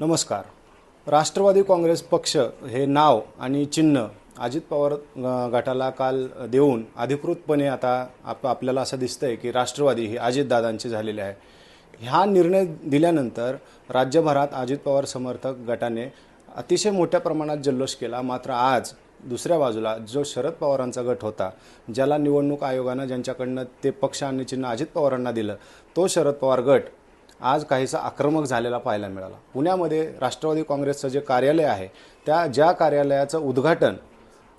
नमस्कार. राष्ट्रवादी काँग्रेस पक्ष हे नाव आणि चिन्ह अजित पवार गटाला काल देऊन अधिकृतपणे आता आप आपल्याला असं दिसतंय की राष्ट्रवादी ही अजितदादांची झालेली आहे. हा निर्णय दिल्यानंतर राज्यभरात अजित पवार समर्थक गटाने अतिशय मोठ्या प्रमाणात जल्लोष केला. मात्र आज दुसऱ्या बाजूला जो शरद पवारांचा गट होता ज्याला निवडणूक आयोगानं ज्यांच्याकडनं ते पक्ष आणि चिन्ह अजित पवारांना दिलं तो शरद पवार गट आज काहीसा आक्रमक झालेला पाहायला मिळाला. पुण्यामध्ये राष्ट्रवादी काँग्रेसचं जे कार्यालय आहे त्या ज्या कार्यालयाचं उद्घाटन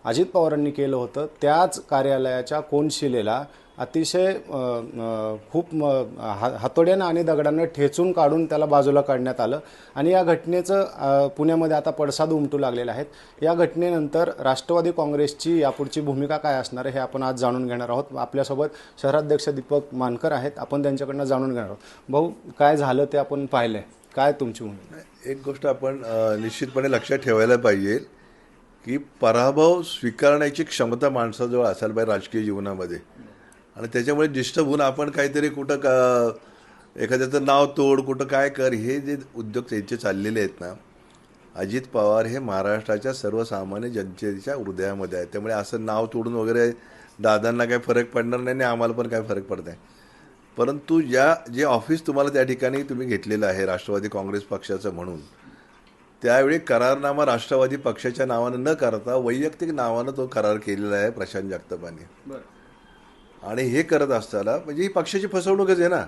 अजित पवारांनी केलं होतं. त्याच कार्यालयाच्या कोनशिलेला अतिशय खूप म, हा हातोड्यानं आणि दगडानं ठेचून काढून त्याला बाजूला काढण्यात आलं. आणि या घटनेचं पुण्यामध्ये आता पडसाद उमटू लागलेले आहेत. या घटनेनंतर राष्ट्रवादी काँग्रेसची यापुढची भूमिका काय असणार आहे हे आपण आज जाणून घेणार आहोत. आपल्यासोबत शहराध्यक्ष दीपक मानकर आहेत. आपण त्यांच्याकडनं जाणून घेणार आहोत. भाऊ काय झालं ते आपण पाहिलंय? काय तुमची भूमिका? एक गोष्ट आपण निश्चितपणे लक्षात ठेवायला पाहिजे. की पराभव स्वीकारण्याची क्षमता माणसाजवळ असायला पाहिजे राजकीय जीवनामध्ये. आणि त्याच्यामुळे डिस्टर्ब होऊन आपण काहीतरी कुठं का एखाद्याचं नाव तोड कुठं काय कर हे जे उद्योग त्यांचे चाललेले आहेत ना अजित पवार हे महाराष्ट्राच्या सर्वसामान्य जनतेच्या हृदयामध्ये आहे त्यामुळे असं नाव तोडून वगैरे दादांना काही फरक पडणार नाही आणि आम्हाला पण काय फरक पडत नाही. परंतु या जे ऑफिस तुम्हाला त्या ठिकाणी तुम्ही घेतलेलं आहे राष्ट्रवादी काँग्रेस पक्षाचं म्हणून त्यावेळी करारनामा राष्ट्रवादी पक्षाच्या नावानं न करता वैयक्तिक नावानं तो करार केलेला आहे प्रशांत जगतापांनी. आणि हे करत असताना म्हणजे ही पक्षाची फसवणूकच आहे ना.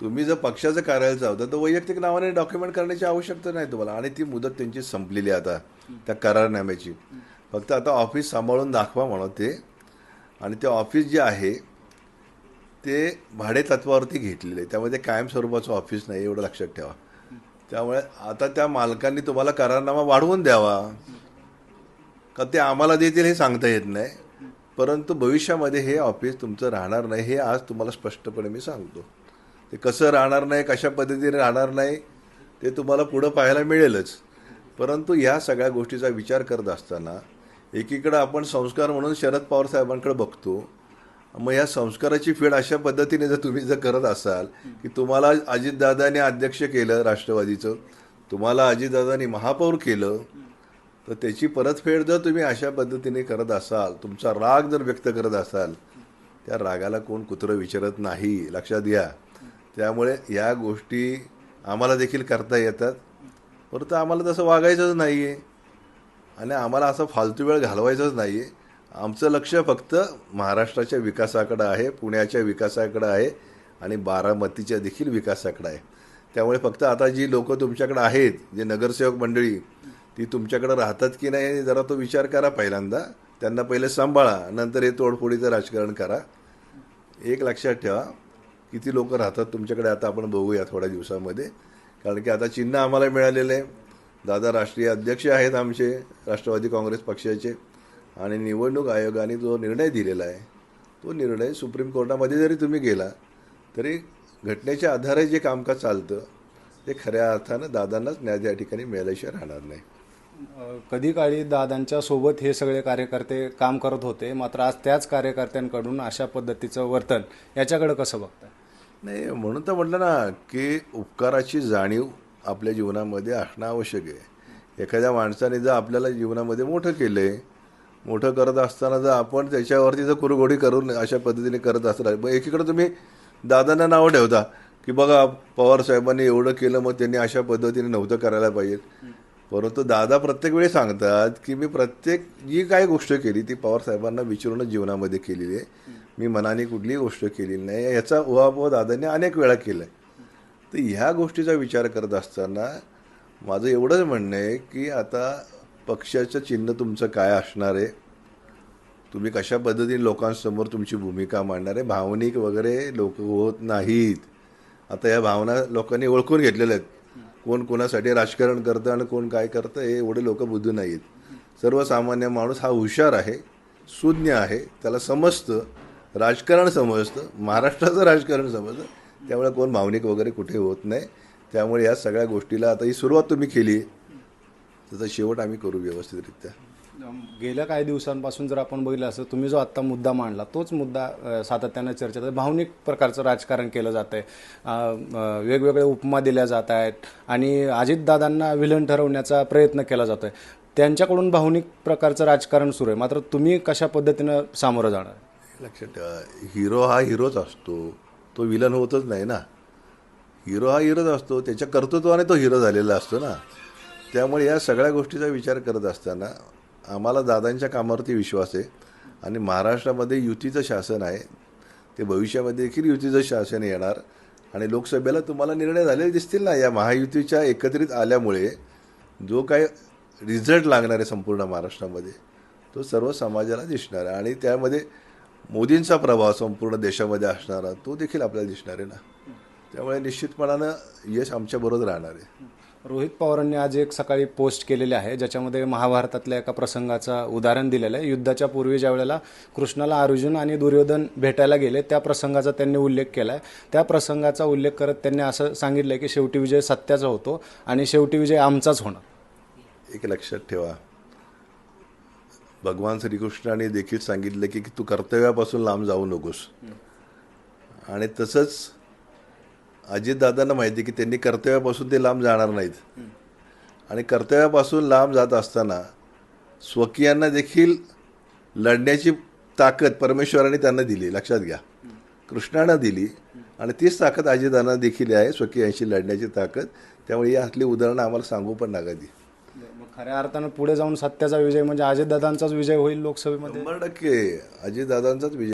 तुम्ही जर पक्षाचं कार्यालय चावता तर वैयक्तिक नावाने डॉक्युमेंट करण्याची आवश्यकता नाही तुम्हाला. आणि ती मुदत त्यांची संपलेली आहे आता त्या करारनाम्याची. फक्त आता ऑफिस सांभाळून दाखवा म्हणत ते. आणि ते ऑफिस जे आहे ते भाडे तत्वावरती घेतलेले आहे. त्यामध्ये कायम स्वरूपाचं ऑफिस नाही एवढं लक्षात ठेवा. त्यामुळे आता त्या मालकांनी तुम्हाला करारनामा वाढवून द्यावा. का ते आम्हाला देतील हे सांगता येत नाही. परंतु भविष्यामध्ये हे ऑफिस तुमचं राहणार नाही हे आज तुम्हाला स्पष्टपणे मी सांगतो. ते कसं राहणार नाही कशा पद्धतीने राहणार नाही ते तुम्हाला पुढं पाहायला मिळेलच. परंतु ह्या सगळ्या गोष्टीचा विचार करत असताना एकीकडं आपण संस्कार म्हणून शरद पवार साहेबांकडे बघतो मग या संस्काराची फेड अशा पद्धतीने जर तुम्ही जर करत असाल की तुम्हाला अजितदादाने अध्यक्ष केलं राष्ट्रवादीचं तुम्हाला अजितदादांनी महापौर केलं तर त्याची परतफेड जर तुम्ही अशा पद्धतीने करत असाल तुमचा राग जर व्यक्त करत असाल त्या रागाला कोण कुत्रं विचारत नाही लक्षात घ्या. त्यामुळे या गोष्टी आम्हाला देखील करता येतात. परंतु आम्हाला तसं वागायचंच नाही आहे आणि आम्हाला असं फालतू वेळ घालवायचाच नाही आहे आमचं लक्ष फक्त महाराष्ट्राच्या विकासाकडं आहे पुण्याच्या विकासाकडं आहे आणि बारामतीच्या देखील विकासाकडं आहे. त्यामुळे फक्त आता जी लोक तुमच्याकडे आहेत जे नगरसेवक मंडळी ती तुमच्याकडे राहतात की नाही जरा तो विचार करा पहिल्यांदा. त्यांना पहिले सांभाळा नंतर हे तोडफोडीचं राजकारण करा. एक लक्षात ठेवा किती लोक राहतात तुमच्याकडे आता आपण बघूया थोड्या दिवसामध्ये. कारण की आता चिन्ह आम्हाला मिळालेलं आहे. दादा राष्ट्रीय अध्यक्ष आहेत आमचे राष्ट्रवादी काँग्रेस पक्षाचे. आणि निवडणूक आयोगाने जो निर्णय दिलेला आहे तो निर्णय सुप्रीम कोर्टामध्ये जरी तुम्ही गेला तरी घटनेच्या आधारे जे कामकाज चालतं ते खऱ्या अर्थानं दादांनाच न्याय त्या ठिकाणी मिळाल्याशिवाय राहणार नाही. कधी काळी दादांच्या सोबत हे सगळे कार्यकर्ते काम करत होते मात्र आज त्याच कार्यकर्त्यांकडून अशा पद्धतीचं वर्तन याच्याकडे कसं बघताय? नाही म्हणून तर म्हटलं ना की उपकाराची जाणीव आपल्या जीवनामध्ये असणं आवश्यक आहे. एखाद्या माणसाने जर आपल्याला जीवनामध्ये मोठं केलं आहे मोठं करत असताना जर आपण त्याच्यावरती जर कुरघोडी करून अशा पद्धतीने करत असणार मग एकीकडे तुम्ही दादांना नावं ठेवता की बघा पवार साहेबांनी एवढं केलं मग त्यांनी अशा पद्धतीने नव्हतं करायला पाहिजे. परंतु दादा प्रत्येक वेळी सांगतात की मी प्रत्येक जी काय गोष्ट केली ती पवार साहेबांना विचारूनच जीवनामध्ये केलेली आहे. मी मनाने कुठलीही गोष्ट केलेली नाही. याचा उहापोह दादांनी अनेक वेळा केला आहे तर ह्या गोष्टीचा विचार करत असताना माझं एवढंच म्हणणं आहे की आता पक्षाचं चिन्ह तुमचं काय असणार आहे? तुम्ही कशा पद्धतीने लोकांसमोर तुमची भूमिका मांडणार आहे? भावनिक वगैरे लोक होत नाहीत. आता या भावना लोकांनी ओळखून घेतलेल्या आहेत. कोण कोणासाठी राजकारण करतं आणि कोण काय करतं हे एवढे लोक बुद्धू नाहीत. सर्वसामान्य माणूस हा हुशार आहे सुज्ञ आहे त्याला समजतं राजकारण समजतं महाराष्ट्राचं राजकारण समजतं. त्यामुळे कोण भावनिक वगैरे कुठे होत नाही. त्यामुळे या सगळ्या गोष्टीला आता ही सुरुवात तुम्ही केली. त्याचा शेवट आम्ही करू व्यवस्थितरित्या. गेल्या काही दिवसांपासून जर आपण बघितलं असं तुम्ही जो आत्ता मुद्दा मांडला तोच मुद्दा सातत्यानं चर्चेत आहे. भावनिक प्रकारचं राजकारण केलं जात आहे. वेगवेगळे उपमा दिल्या जात आहेत आणि अजितदादांना विलन ठरवण्याचा प्रयत्न केला जातो आहे. त्यांच्याकडून भावनिक प्रकारचं राजकारण सुरू आहे. मात्र तुम्ही कशा पद्धतीनं सामोरं जाणार? लक्षात ठेवा हिरो हा हिरोच असतो. तो विलन होतच नाही ना. हिरो हा हिरोच असतो. त्याच्या कर्तृत्वाने तो हिरो झालेला असतो ना. त्यामुळे या सगळ्या गोष्टीचा विचार करत असताना आम्हाला दादांच्या कामावरती विश्वास आहे आणि महाराष्ट्रामध्ये युतीचं शासन आहे ते भविष्यामध्ये देखील युतीचं शासन येणार आणि लोकसभेला तुम्हाला निर्णय झालेले दिसतील ना या महायुतीच्या एकत्रित आल्यामुळे जो काय रिझल्ट लागणार आहे संपूर्ण महाराष्ट्रामध्ये तो सर्व समाजाला दिसणार आहे आणि त्यामध्ये मोदींचा प्रभाव संपूर्ण देशामध्ये असणारा तो देखील आपल्याला दिसणार आहे ना. त्यामुळे निश्चितपणानं यश आमच्याबरोबर राहणार आहे. रोहित पवारांनी आज एक सकाळी पोस्ट केलेली आहे ज्याच्यामध्ये महाभारतातल्या एका प्रसंगाचं उदाहरण दिलेलं आहे. युद्धाच्या पूर्वी ज्या वेळेला कृष्णाला अर्जुन आणि दुर्योधन भेटायला गेले त्या प्रसंगाचा त्यांनी उल्लेख केला आहे त्या प्रसंगाचा उल्लेख करत त्यांनी असं सांगितलं की शेवटी विजय सत्याचा होतो आणि शेवटी विजय आमचाच होणार. एक लक्षात ठेवा. भगवान श्रीकृष्णाने देखील सांगितलं की की तू कर्तव्यापासून लांब जाऊ नकोस. आणि तसंच अजितदादांना माहिती की त्यांनी कर्तव्यापासून ते लांब जाणार नाहीत. आणि कर्तव्यापासून लांब जात असताना स्वकीयांना देखील लढण्याची ताकद परमेश्वराने त्यांना दिली. लक्षात घ्या. कृष्णानं दिली आणि तीच ताकद अजितदादांना देखील आहे स्वकीयांशी लढण्याची ताकद. त्यामुळे यातली उदाहरणं आम्हाला सांगू पण नका ती. मग खऱ्या अर्थानं पुढे जाऊन सत्याचा विजय म्हणजे अजितदादांचाच विजय होईल लोकसभेमध्ये? शंभर टक्के. अजितदादांचाच विजय